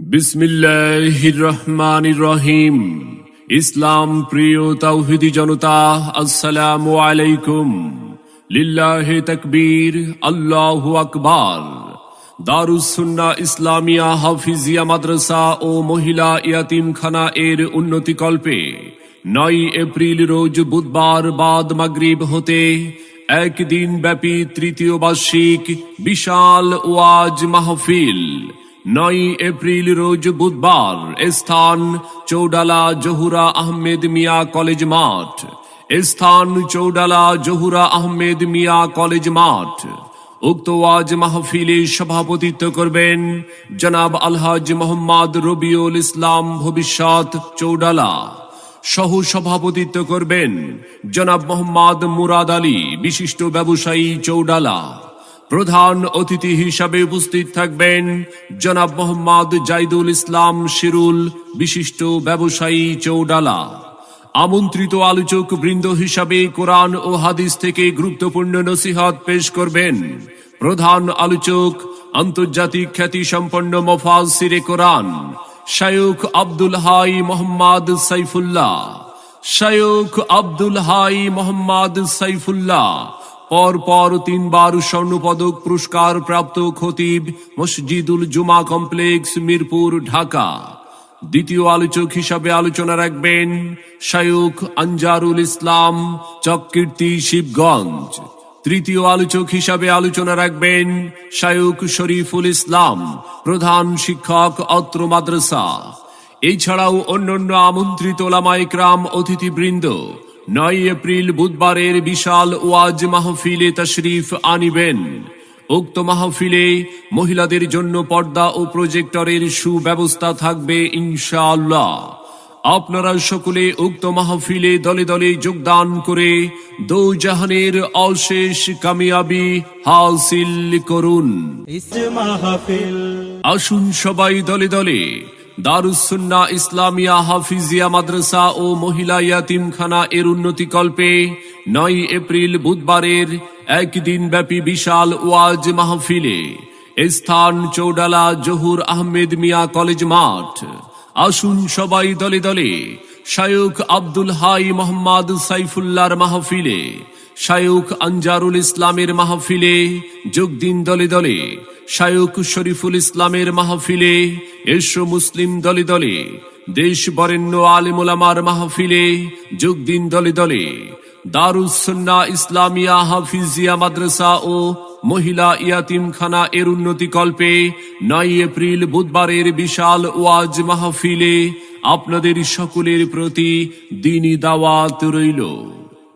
বিসমিল্লাহির রহমানির রহিম ইসলাম প্রিয় তাওহিদি জনতা, আসসালামু আলাইকুম। লিল্লাহে তকবীর, আল্লাহু আকবার। দারুসুন্না ইসলামিয়া হাফিজিয়া মাদ্রাসা ও মহিলা ইয়াতিমখানা এর উন্নতি কল্পে নয় এপ্রিল রোজ বুধবার বাদ মাগরিব হতে একদিন ব্যাপী তৃতীয় বার্ষিক বিশাল ওয়াজ মাহফিল। নয় এপ্রিল রোজ বুধবার স্থান চৌডালা জহুরা আহমেদ মিয়া কলেজ মাঠ। স্থান চৌডালা জহুরা আহমেদ মিয়া কলেজ মাঠ। উক্ত ওয়াজ মাহফিলে সভাপতিত্ব করবেন জনাব আলহাজ মোহাম্মদ রবিউল ইসলাম ভবিষ্যৎ চৌডালা। সহ সভাপতিত্ব করবেন জনাব মোহাম্মদ মুরাদ আলী, বিশিষ্ট ব্যবসায়ী চৌডালা। প্রধান অতিথি হিসাবে উপস্থিত থাকবেন জনাব মোহাম্মদ জাইদুল ইসলাম শিরুল, বিশিষ্ট ব্যবসায়ী চৌডালা। আমন্ত্রিত আলোচক বৃন্দ হিসাবে কোরআন ও হাদিস থেকে গুরুত্বপূর্ণ নসিহত পেশ করবেন প্রধান আলোচক, আন্তর্জাতিক খ্যাতি সম্পন্ন মফাজ সিরে কোরআন, শায়ুখ আব্দুল হাই মোহাম্মদ সাইফুল্লাহ। শায়ুখ আব্দুল হাই মোহাম্মদ সাইফুল্লাহ পর পর তিনবার স্বর্ণপদক পুরস্কার প্রাপ্ত খতিব মসজিদুল জুমা কমপ্লেক্স, মিরপুর, ঢাকা। দ্বিতীয় আলোচক হিসাবে আলোচনা রাখবেন শায়ুখ আনজারুল ইসলাম, চককীর্তি শিবগঞ্জ। তৃতীয় আলোচক হিসাবে আলোচনা রাখবেন শায়ুখ শরীফুল ইসলাম, প্রধান শিক্ষক, অত্র মাদ্রাসা। এছাড়াও অন্যান্য আমন্ত্রিত ওলামাইকরাম অতিথিবৃন্দ নয় এপ্রিল বুধবারের বিশাল ওয়াজ মাহফিলে তশরিফ আনিবেন। উক্ত মাহফিলে মহিলাদের জন্য পর্দা ও প্রজেক্টরের সুব্যবস্থা থাকবে ইনশাআল্লাহ। আপনারা সকলে উক্ত মাহফিলে দলে দলে যোগদান করে দো জাহানের অশেষ কামিয়াবি হাসিল করুন। আসুন সবাই দলে দলে দারুসুন্না ইসলামিয়া হাফিজিয়া মাদ্রাসা ও মহিলা ইয়াতিমখানা এর উন্নতি কল্পে নয় এপ্রিল বুধবারের একদিন ব্যাপী বিশাল ওয়াজ মাহফিলে স্থান চৌডালা জহুর আহমেদ মিয়া কলেজ মাঠ। আসুন সবাই দলে দলে শায়ুখ আব্দুল হাই মোহাম্মদ সাইফুল্লাহর মাহফিলে শায়ুখ আনজারুল ইসলামের মাহফিলে, যোগ দিন দলে দলে। শায়ুখ শরীফুল ইসলামের মাহফিলে, এসো মুসলিম দলে দলে। দেশ বরেণ্য আলিমুলামার মাহফিলে, যোগ দিন দলে দলে। দারুসন্না ইসলামিয়া হাফিজিয়া মাদ্রাসা ও মহিলা ইয়াতিমখানা এর উন্নতি কল্পে নয় এপ্রিল বুধবারের বিশাল ওয়াজ মাহফিলে আপনাদের সকলের প্রতি দিনই দাওয়াত রইল।